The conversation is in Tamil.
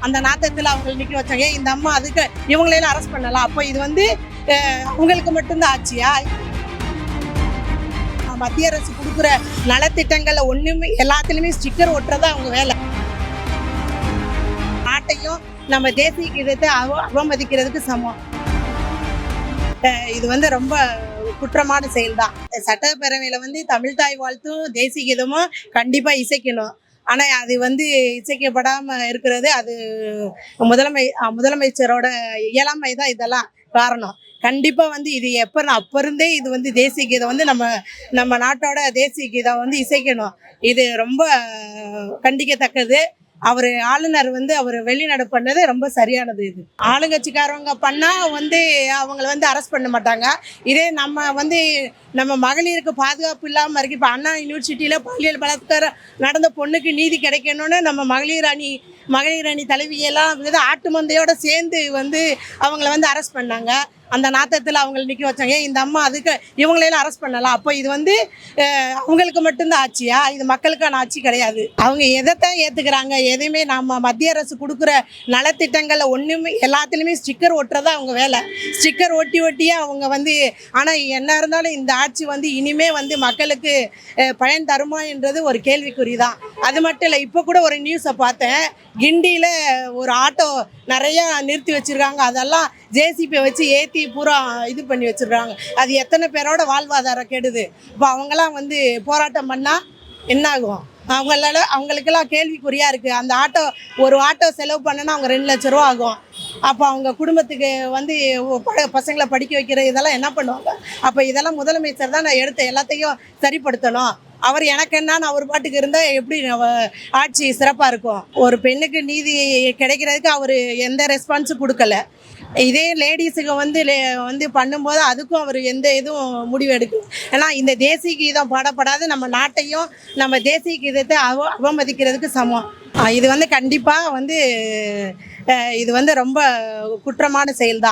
அந்த நாத்தத்தில் அவங்களை நிக்க வச்சாங்க. இந்த அம்மா அதுக்கு இவங்களையெல்லாம் அரெஸ்ட் பண்ணலாம். அப்போ இது வந்து அஹ், மட்டும்தான் ஆட்சியா மத்திய அரசு கொடுக்குற நலத்திட்டங்களை ஒண்ணுமே எல்லாத்துலயுமே ஸ்டிக்கர் ஒட்டுறது அவங்க வேலை. நாட்டையும் நம்ம தேசிய கீதத்தை அவ அவமதிக்கிறதுக்கு சமம். அஹ் இது வந்து ரொம்ப குற்றமான செயல்தான். சட்டப்பேரவையில வந்து தமிழ் தாய் வாழ்த்தும் தேசிய கீதமும் கண்டிப்பா இசைக்கணும். ஆனால் அது வந்து இசைக்கப்படாமல் இருக்கிறது அது முதலமை முதலமைச்சரோட இயலாமை தான் இதெல்லாம் காரணம். கண்டிப்பாக வந்து இது எப்போ அப்போ இருந்தே இது வந்து தேசிய கீதம் வந்து நம்ம நம்ம நாட்டோட தேசிய கீதம் வந்து இசைக்கணும். இது ரொம்ப கண்டிக்கத்தக்கது. அவர் ஆளுநர் வந்து அவர் வெளிநடப்பு பண்ணது ரொம்ப சரியானது இது. ஆளுங்கட்சிக்காரவங்க பண்ணால் வந்து அவங்கள வந்து அரெஸ்ட் பண்ண மாட்டாங்க. இதே நம்ம வந்து நம்ம மகளிருக்கு பாதுகாப்பு இல்லாமல் இருக்கு. இப்போ அண்ணா யூனிவர்சிட்டியில் பாலியல் பலாத்காரம் நடந்த பொண்ணுக்கு நீதி கிடைக்கணும்னு நம்ம மகளிர் அணி மகளிர் அணி தலைவியெல்லாம் வந்து ஆட்டு மந்தையோட சேர்ந்து வந்து அவங்கள வந்து அரெஸ்ட் பண்ணாங்க. அந்த நாத்தத்தில் அவங்கள நிற்க வச்சாங்க. ஏன் இந்த அம்மா அதுக்கு இவங்களையெல்லாம் அரெஸ்ட் பண்ணலாம். அப்போ இது வந்து அவங்களுக்கு மட்டும்தான் ஆட்சியா? இது மக்களுக்கான ஆட்சி கிடையாது. அவங்க எதைத்தான் ஏற்றுக்கிறாங்க எதையுமே நம்ம மத்திய அரசு கொடுக்குற நலத்திட்டங்களில் ஒன்றுமே எல்லாத்துலேயுமே ஸ்டிக்கர் ஒட்டுறதா அவங்க வேலை. ஸ்டிக்கர் ஒட்டி ஒட்டியே அவங்க வந்து ஆனால் என்ன இருந்தாலும் இந்த ஆட்சி வந்து இனிமே வந்து மக்களுக்கு பயன் தருமா என்றது ஒரு கேள்விக்குறி தான் அது மட்டும் இல்லை இப்போ கூட ஒரு நியூஸை பார்த்தேன். கிண்டியில் ஒரு ஆட்டோ நிறையா நிறுத்தி வச்சுருக்காங்க. அதெல்லாம் ஜேசிபி வச்சு ஏற்றி பூரா இது பண்ணி வச்சிருக்காங்க. அது எத்தனை பேரோட வாழ்வாதாரம் கெடுது? இப்போ அவங்கெல்லாம் வந்து போராட்டம் பண்ணால் என்ன ஆகும் அவங்களால அவங்களுக்கெல்லாம் கேள்விக்குறியாக இருக்குது அந்த ஆட்டோ ஒரு ஆட்டோ செலவு பண்ணுன்னா அவங்க ரெண்டு லட்ச ரூபா ஆகும். அப்போ அவங்க குடும்பத்துக்கு வந்து பசங்களை படிக்க வைக்கிற இதெல்லாம் என்ன பண்ணுவாங்க? அப்போ இதெல்லாம் முதலமைச்சர் தான் நான் எடுத்த எல்லாத்தையும் சரிப்படுத்தணும். அவர் எனக்கு என்னன்னு அவர் பாட்டுக்கு இருந்தால் எப்படி ஆட்சி சிறப்பாக இருக்கும்? ஒரு பெண்ணுக்கு நீதி கிடைக்கிறதுக்கு அவர் எந்த ரெஸ்பான்ஸும் கொடுக்கல. இதே லேடிஸுக்கு வந்து லே- வந்து பண்ணும்போது அதுக்கும் அவர் எந்த இதுவும் முடிவு எடுக்கல. ஏன்னா இந்த தேசிய கீதம் பாடப்படாது. நம்ம நாட்டையும் நம்ம தேசிய கீதத்தை அவ அவமதிக்கிறதுக்கு சமம். இது வந்து கண்டிப்பாக வந்து இது வந்து ரொம்ப குற்றமான செயல்தான்.